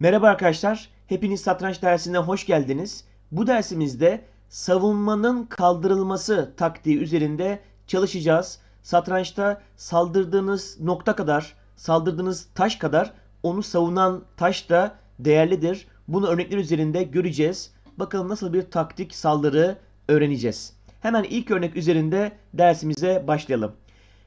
Merhaba arkadaşlar, hepiniz satranç dersine hoş geldiniz. Bu dersimizde savunmanın kaldırılması taktiği üzerinde çalışacağız. Satrançta saldırdığınız nokta kadar, saldırdığınız taş kadar onu savunan taş da değerlidir. Bunu örnekler üzerinde göreceğiz. Bakalım nasıl bir taktik saldırı öğreneceğiz. Hemen ilk örnek üzerinde dersimize başlayalım.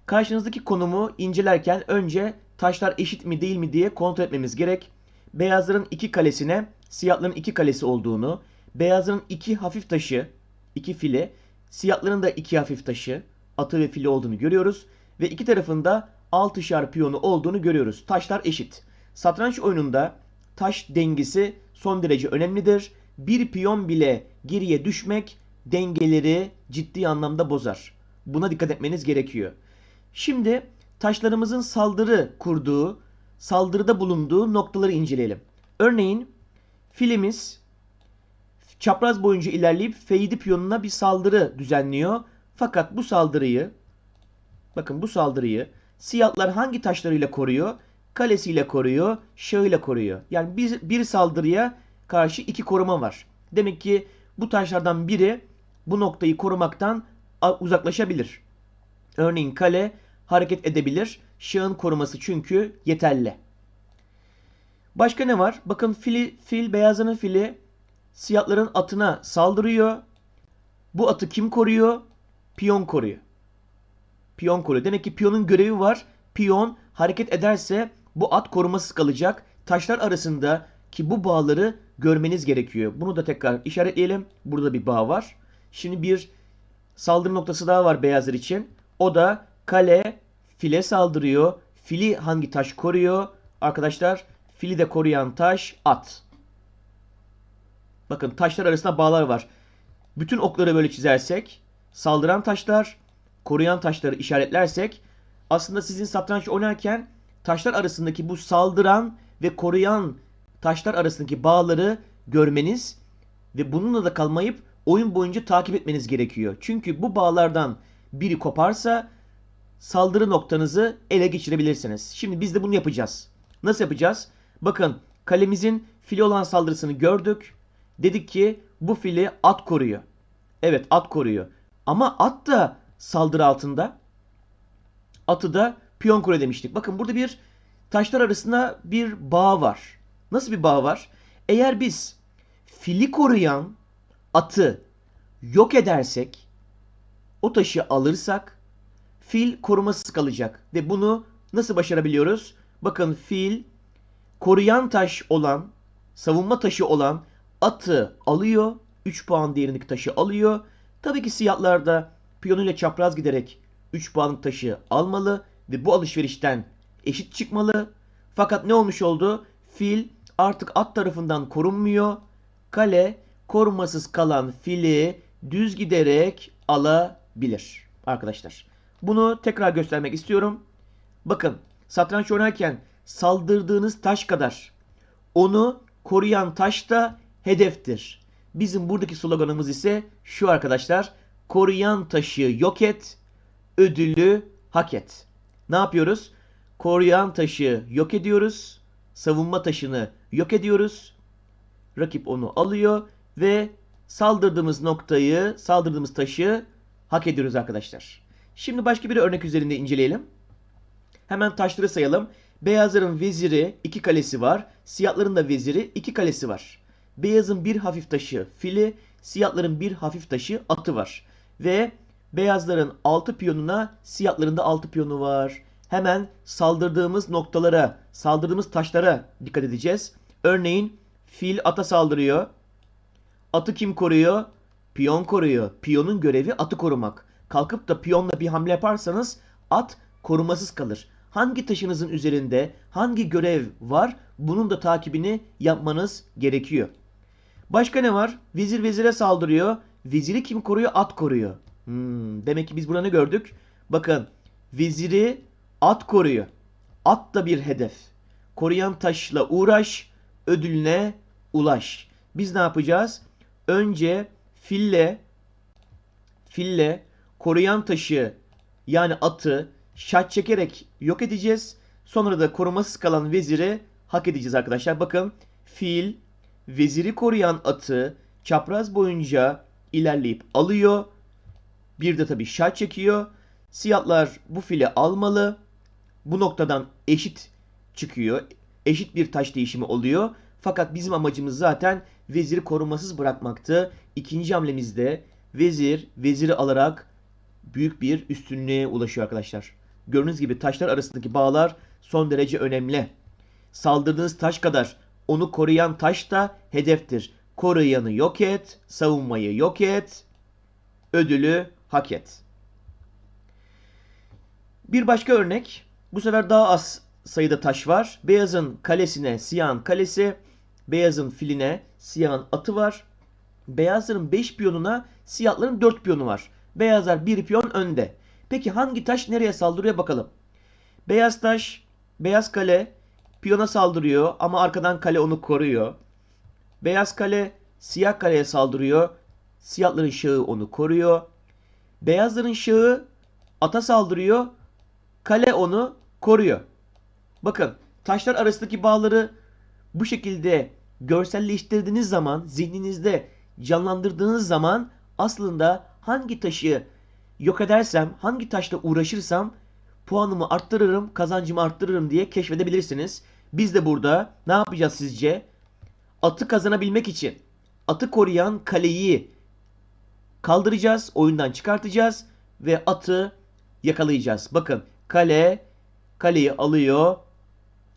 Karşınızdaki konumu incelerken önce taşlar eşit mi değil mi diye kontrol etmemiz gerek. Beyazların iki kalesine siyahların iki kalesi olduğunu, beyazların iki hafif taşı, iki file, siyahların da iki hafif taşı, atı ve file olduğunu görüyoruz. Ve iki tarafında altışar piyonu olduğunu görüyoruz. Taşlar eşit. Satranç oyununda taş dengesi son derece önemlidir. Bir piyon bile geriye düşmek dengeleri ciddi anlamda bozar. Buna dikkat etmeniz gerekiyor. Şimdi taşlarımızın saldırı kurduğu, saldırıda bulunduğu noktaları inceleyelim. Örneğin filimiz çapraz boyunca ilerleyip F7 piyonuna bir saldırı düzenliyor. Fakat bu saldırıyı bakın bu saldırıyı siyahlar hangi taşlarıyla koruyor? Kalesiyle koruyor, şahıyla koruyor. Yani bir, bir saldırıya karşı iki koruma var. Demek ki bu taşlardan biri bu noktayı korumaktan uzaklaşabilir. Örneğin kale hareket edebilir. Şahın koruması çünkü yeterli. Başka ne var? Bakın fili, fil beyazının fili siyahların atına saldırıyor. Bu atı kim koruyor? Piyon koruyor. Piyon koruyor. Demek ki piyonun görevi var. Piyon hareket ederse bu at korumasız kalacak. Taşlar arasında ki bu bağları görmeniz gerekiyor. Bunu da tekrar işaretleyelim. Burada bir bağ var. Şimdi bir saldırı noktası daha var beyazlar için. O da kale file saldırıyor. Fili hangi taş koruyor? Arkadaşlar fili de koruyan taş at. Bakın taşlar arasında bağlar var. Bütün okları böyle çizersek saldıran taşlar, koruyan taşları işaretlersek aslında sizin satranç oynarken taşlar arasındaki bu saldıran ve koruyan taşlar arasındaki bağları görmeniz ve bununla da kalmayıp oyun boyunca takip etmeniz gerekiyor. Çünkü bu bağlardan biri koparsa saldırı noktanızı ele geçirebilirsiniz. Şimdi biz de bunu yapacağız. Nasıl yapacağız? Bakın kalemizin fili olan saldırısını gördük. Dedik ki bu fili at koruyor. Evet at koruyor. Ama at da saldırı altında. Atı da piyon koruyor demiştik. Bakın burada bir taşlar arasında bir bağ var. Nasıl bir bağ var? Eğer biz fili koruyan atı yok edersek, o taşı alırsak fil korumasız kalacak. Ve bunu nasıl başarabiliyoruz? Bakın fil koruyan taş olan, savunma taşı olan atı alıyor. 3 puan değerindeki taşı alıyor. Tabii ki siyahlar da piyonuyla çapraz giderek 3 puanlık taşı almalı ve bu alışverişten eşit çıkmalı. Fakat ne olmuş oldu? Fil artık at tarafından korunmuyor. Kale korumasız kalan fili düz giderek alabilir arkadaşlar. Bunu tekrar göstermek istiyorum. Bakın satranç oynarken saldırdığınız taş kadar onu koruyan taş da hedeftir. Bizim buradaki sloganımız ise şu arkadaşlar. Koruyan taşı yok et, ödülü hak et. Ne yapıyoruz? Koruyan taşı yok ediyoruz. Savunma taşını yok ediyoruz. Rakip onu alıyor ve saldırdığımız noktayı, saldırdığımız taşı hak ediyoruz arkadaşlar. Şimdi başka bir örnek üzerinde inceleyelim. Hemen taşları sayalım. Beyazların veziri iki kalesi var. Siyahların da veziri iki kalesi var. Beyazın bir hafif taşı fili, siyahların bir hafif taşı atı var. Ve beyazların altı piyonuna siyahların da altı piyonu var. Hemen saldırdığımız noktalara, saldırdığımız taşlara dikkat edeceğiz. Örneğin fil ata saldırıyor. Atı kim koruyor? Piyon koruyor. Piyonun görevi atı korumak. Kalkıp da piyonla bir hamle yaparsanız at korumasız kalır. Hangi taşınızın üzerinde hangi görev var bunun da takibini yapmanız gerekiyor. Başka ne var? Vezir vezire saldırıyor. Veziri kim koruyor? At koruyor. Hmm, demek ki biz burada ne gördük? Bakın veziri at koruyor. At da bir hedef. Koruyan taşla uğraş, ödülüne ulaş. Biz ne yapacağız? Önce fille fille koruyan taşı yani atı şat çekerek yok edeceğiz. Sonra da korumasız kalan veziri hak edeceğiz arkadaşlar. Bakın Fil veziri koruyan atı çapraz boyunca ilerleyip alıyor. Bir de tabii şah çekiyor. Siyahlar bu fili almalı. Bu noktadan eşit çıkıyor. Eşit bir taş değişimi oluyor. Fakat bizim amacımız zaten veziri korumasız bırakmaktı. İkinci hamlemizde vezir veziri alarak büyük bir üstünlüğe ulaşıyor arkadaşlar. Gördüğünüz gibi taşlar arasındaki bağlar son derece önemli. Saldırdığınız taş kadar onu koruyan taş da hedeftir. Koruyanı yok et, savunmayı yok et, ödülü hak et. Bir başka örnek. Bu sefer daha az sayıda taş var. Beyazın kalesine siyahın kalesi, beyazın filine siyahın atı var. Beyazların 5 piyonuna siyahların 4 piyonu var. Beyazlar 1 piyon önde. Peki hangi taş nereye saldırıyor bakalım. Beyaz taş, beyaz kale piyona saldırıyor ama arkadan kale onu koruyor. Beyaz kale siyah kaleye saldırıyor. Siyahların şahı onu koruyor. Beyazların şahı ata saldırıyor. Kale onu koruyor. Bakın taşlar arasındaki bağları bu şekilde görselleştirdiğiniz zaman, zihninizde canlandırdığınız zaman aslında hangi taşı yok edersem, hangi taşla uğraşırsam puanımı arttırırım, kazancımı arttırırım diye keşfedebilirsiniz. Biz de burada ne yapacağız sizce? Atı kazanabilmek için atı koruyan kaleyi kaldıracağız, oyundan çıkartacağız ve atı yakalayacağız. Bakın kale kaleyi alıyor,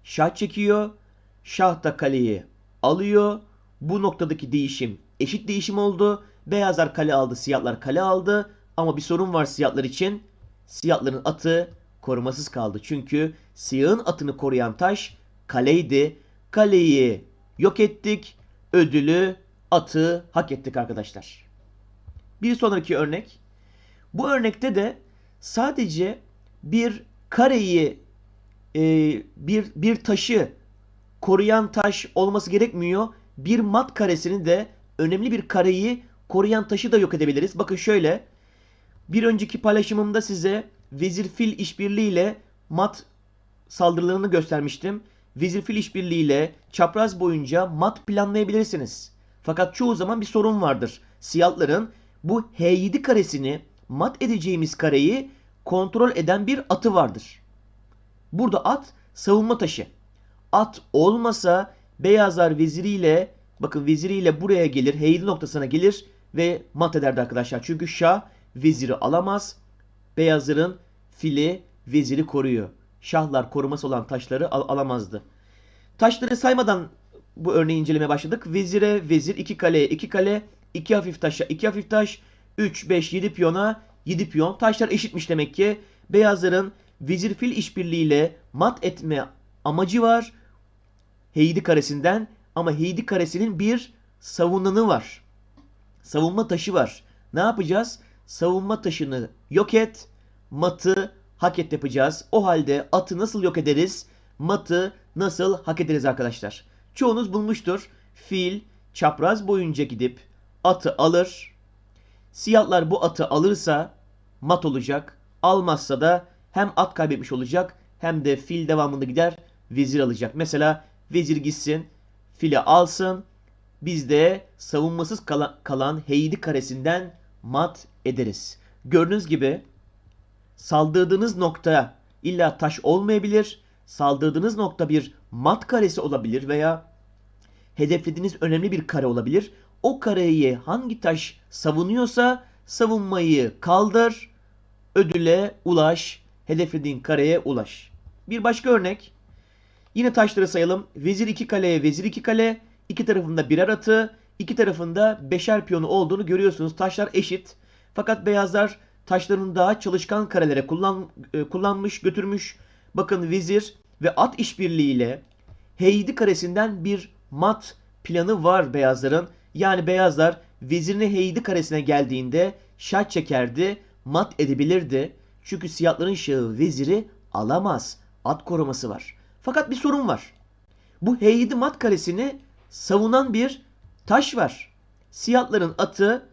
şah çekiyor, şah da kaleyi alıyor. Bu noktadaki değişim eşit değişim oldu. Beyazlar kale aldı, siyahlar kale aldı. Ama bir sorun var siyahlar için. Siyahların atı korumasız kaldı. Çünkü siyahın atını koruyan taş kaleydi. Kaleyi yok ettik. Ödülü, atı hak ettik arkadaşlar. Bir sonraki örnek. Bu örnekte de sadece bir kareyi e, bir bir taşı koruyan taş olması gerekmiyor. Bir mat karesini de önemli bir kareyi koruyan taşı da yok edebiliriz. Bakın şöyle. Bir önceki paylaşımımda size vezir fil işbirliğiyle mat saldırılarını göstermiştim. Vezir fil işbirliğiyle çapraz boyunca mat planlayabilirsiniz. Fakat çoğu zaman bir sorun vardır. Siyahların bu H7 karesini mat edeceğimiz kareyi kontrol eden bir atı vardır. Burada at savunma taşı. At olmasa beyazlar veziriyle bakın veziriyle buraya gelir. H7 noktasına gelir ve mat ederdi arkadaşlar. Çünkü şah veziri alamaz. Beyazların fili veziri koruyor. Şahlar koruması olan taşları al alamazdı. Taşları saymadan bu örneği incelemeye başladık. Vezire vezir, iki kaleye iki kale, iki hafif taşa iki hafif taş, 3, 5, 7 piyona 7 piyon. Taşlar eşitmiş demek ki. Beyazların vezir fil işbirliğiyle mat etme amacı var. Heydi karesinden ama Heydi karesinin bir savunanı var. Savunma taşı var. Ne yapacağız? Savunma taşını yok et, matı hak et yapacağız. O halde atı nasıl yok ederiz? Matı nasıl hak ederiz arkadaşlar? Çoğunuz bulmuştur. Fil çapraz boyunca gidip atı alır. Siyahlar bu atı alırsa mat olacak. Almazsa da hem at kaybetmiş olacak hem de fil devamında gider vezir alacak. Mesela vezir gitsin fili alsın. Biz de savunmasız kalan, kalan heydi karesinden mat ederiz. Gördüğünüz gibi saldırdığınız nokta illa taş olmayabilir. Saldırdığınız nokta bir mat karesi olabilir veya hedeflediğiniz önemli bir kare olabilir. O kareyi hangi taş savunuyorsa savunmayı kaldır, ödüle ulaş, hedeflediğin kareye ulaş. Bir başka örnek. Yine taşları sayalım. Vezir 2 kaleye vezir 2 kale. İki tarafında birer atı. iki tarafında beşer piyonu olduğunu görüyorsunuz. Taşlar eşit. Fakat beyazlar taşlarını daha çalışkan karelere kullan, e, kullanmış, götürmüş. Bakın vezir ve at işbirliğiyle Heydi karesinden bir mat planı var beyazların. Yani beyazlar vezirini Heydi karesine geldiğinde şah çekerdi, mat edebilirdi. Çünkü siyahların şahı veziri alamaz. At koruması var. Fakat bir sorun var. Bu H7 mat karesini savunan bir taş var. Siyahların atı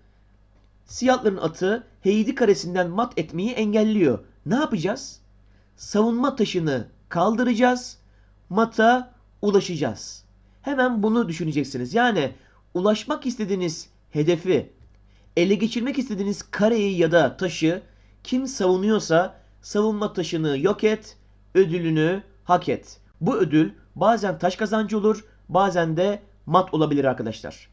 siyahların atı H7 karesinden mat etmeyi engelliyor. Ne yapacağız? Savunma taşını kaldıracağız. Mata ulaşacağız. Hemen bunu düşüneceksiniz. Yani ulaşmak istediğiniz hedefi, ele geçirmek istediğiniz kareyi ya da taşı kim savunuyorsa savunma taşını yok et, ödülünü hak et. Bu ödül bazen taş kazancı olur, bazen de mat olabilir arkadaşlar.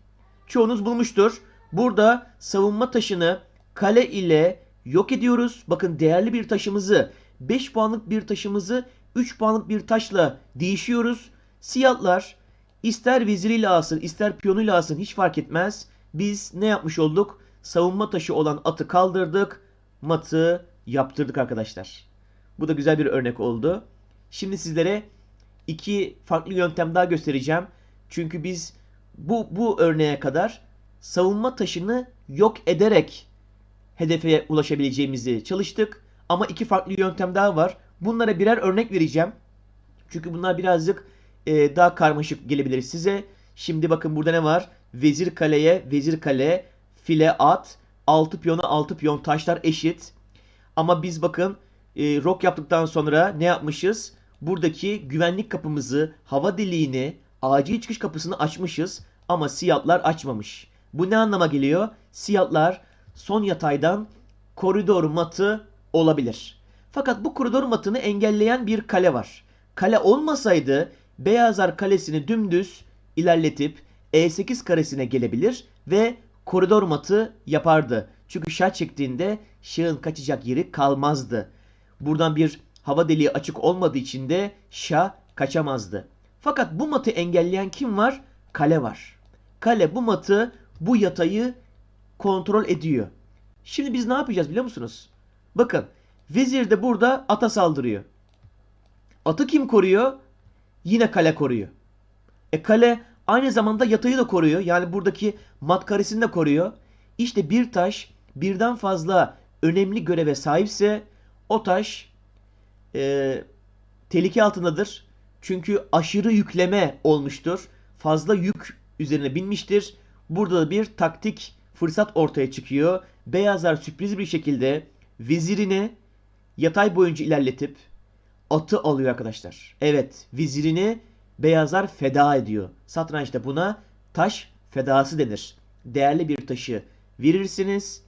Çoğunuz bulmuştur. Burada savunma taşını kale ile yok ediyoruz. Bakın değerli bir taşımızı 5 puanlık bir taşımızı 3 puanlık bir taşla değişiyoruz. Siyahlar ister veziriyle alsın ister piyonuyla alsın hiç fark etmez. Biz ne yapmış olduk? Savunma taşı olan atı kaldırdık. Matı yaptırdık arkadaşlar. Bu da güzel bir örnek oldu. Şimdi sizlere iki farklı yöntem daha göstereceğim. Çünkü biz bu, bu örneğe kadar savunma taşını yok ederek hedefe ulaşabileceğimizi çalıştık. Ama iki farklı yöntem daha var. Bunlara birer örnek vereceğim. Çünkü bunlar birazcık e, daha karmaşık gelebilir size. Şimdi bakın burada ne var? Vezir kaleye, vezir kale, file at, 6 piyona 6 piyon taşlar eşit. Ama biz bakın e, rok yaptıktan sonra ne yapmışız? Buradaki güvenlik kapımızı, hava deliğini, acil çıkış kapısını açmışız ama siyahlar açmamış. Bu ne anlama geliyor? Siyahlar son yataydan koridor matı olabilir. Fakat bu koridor matını engelleyen bir kale var. Kale olmasaydı Beyazlar kalesini dümdüz ilerletip E8 karesine gelebilir ve koridor matı yapardı. Çünkü şah çektiğinde şahın kaçacak yeri kalmazdı. Buradan bir hava deliği açık olmadığı için de şah kaçamazdı. Fakat bu matı engelleyen kim var? Kale var. Kale bu matı, bu yatayı kontrol ediyor. Şimdi biz ne yapacağız biliyor musunuz? Bakın vezir de burada ata saldırıyor. Atı kim koruyor? Yine kale koruyor. E kale aynı zamanda yatayı da koruyor. Yani buradaki mat karesini de koruyor. İşte bir taş birden fazla önemli göreve sahipse o taş e, tehlike altındadır. Çünkü aşırı yükleme olmuştur. Fazla yük üzerine binmiştir. Burada da bir taktik fırsat ortaya çıkıyor. Beyazlar sürpriz bir şekilde vezirini yatay boyunca ilerletip atı alıyor arkadaşlar. Evet vezirini beyazlar feda ediyor. Satrançta buna taş fedası denir. Değerli bir taşı verirsiniz,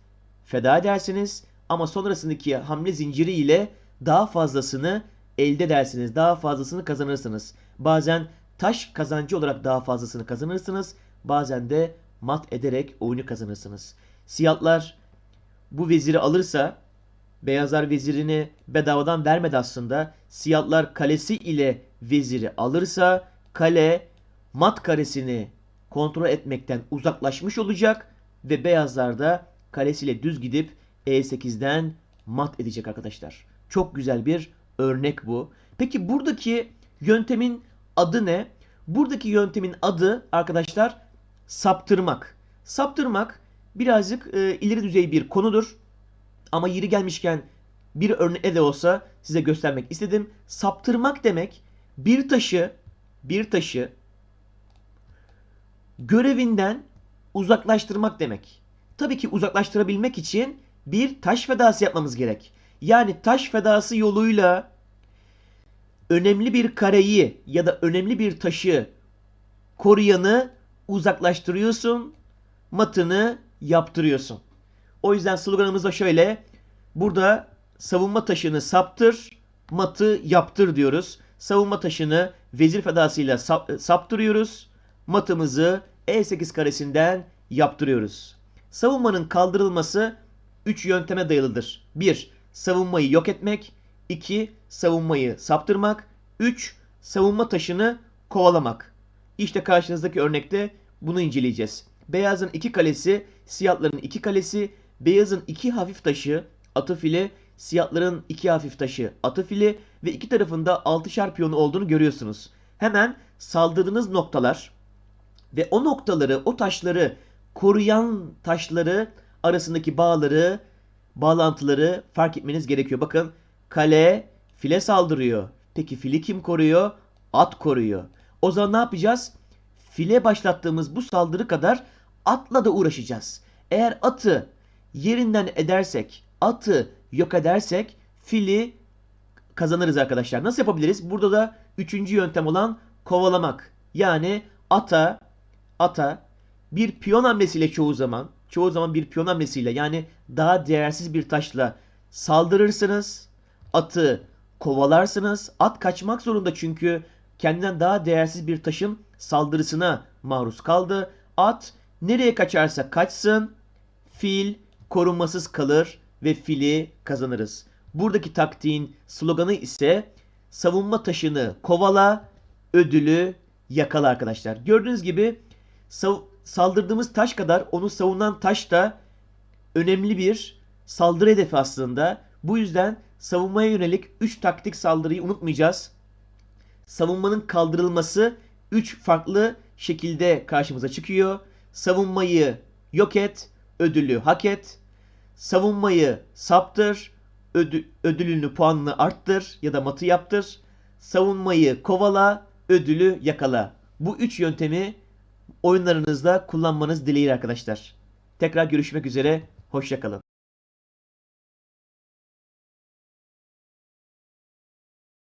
feda edersiniz ama sonrasındaki hamle zinciri ile daha fazlasını elde edersiniz. Daha fazlasını kazanırsınız. Bazen taş kazancı olarak daha fazlasını kazanırsınız. Bazen de mat ederek oyunu kazanırsınız. Siyahlar bu veziri alırsa Beyazlar vezirini bedavadan vermedi aslında. Siyahlar kalesi ile veziri alırsa kale mat karesini kontrol etmekten uzaklaşmış olacak ve beyazlar da kalesiyle düz gidip E8'den mat edecek arkadaşlar. Çok güzel bir örnek bu. Peki buradaki yöntemin adı ne? Buradaki yöntemin adı arkadaşlar saptırmak. Saptırmak birazcık e, ileri düzey bir konudur. Ama yeri gelmişken bir örneğe de olsa size göstermek istedim. Saptırmak demek bir taşı bir taşı görevinden uzaklaştırmak demek. Tabii ki uzaklaştırabilmek için bir taş fedası yapmamız gerek. Yani taş fedası yoluyla önemli bir kareyi ya da önemli bir taşı koruyanı uzaklaştırıyorsun, matını yaptırıyorsun. O yüzden sloganımız da şöyle. Burada savunma taşını saptır, matı yaptır diyoruz. Savunma taşını vezir fedasıyla sap, saptırıyoruz. Matımızı E8 karesinden yaptırıyoruz. Savunmanın kaldırılması 3 yönteme dayalıdır. 1. Savunmayı yok etmek. 2. Savunmayı saptırmak. 3. Savunma taşını kovalamak. İşte karşınızdaki örnekte bunu inceleyeceğiz. Beyazın iki kalesi, siyahların iki kalesi, beyazın iki hafif taşı atı fili, siyahların iki hafif taşı atı fili ve iki tarafında altışar piyonu olduğunu görüyorsunuz. Hemen saldırdığınız noktalar ve o noktaları, o taşları koruyan taşları arasındaki bağları, bağlantıları fark etmeniz gerekiyor. Bakın kale file saldırıyor. Peki fili kim koruyor? At koruyor. O zaman ne yapacağız? File başlattığımız bu saldırı kadar atla da uğraşacağız. Eğer atı yerinden edersek, atı yok edersek fili kazanırız arkadaşlar. Nasıl yapabiliriz? Burada da üçüncü yöntem olan kovalamak. Yani ata ata bir piyon hamlesiyle çoğu zaman çoğu zaman bir piyon hamlesiyle yani daha değersiz bir taşla saldırırsınız. Atı kovalarsınız. At kaçmak zorunda çünkü kendinden daha değersiz bir taşın saldırısına maruz kaldı. At nereye kaçarsa kaçsın fil korunmasız kalır ve fili kazanırız. Buradaki taktiğin sloganı ise savunma taşını kovala, ödülü yakala arkadaşlar. Gördüğünüz gibi sav- saldırdığımız taş kadar onu savunan taş da önemli bir saldırı hedefi aslında. Bu yüzden savunmaya yönelik 3 taktik saldırıyı unutmayacağız. Savunmanın kaldırılması 3 farklı şekilde karşımıza çıkıyor. Savunmayı yok et, ödülü hak et. Savunmayı saptır, ödü- ödülünü puanını arttır ya da matı yaptır. Savunmayı kovala, ödülü yakala. Bu üç yöntemi oyunlarınızda kullanmanız dileğiyle arkadaşlar. Tekrar görüşmek üzere, hoşçakalın.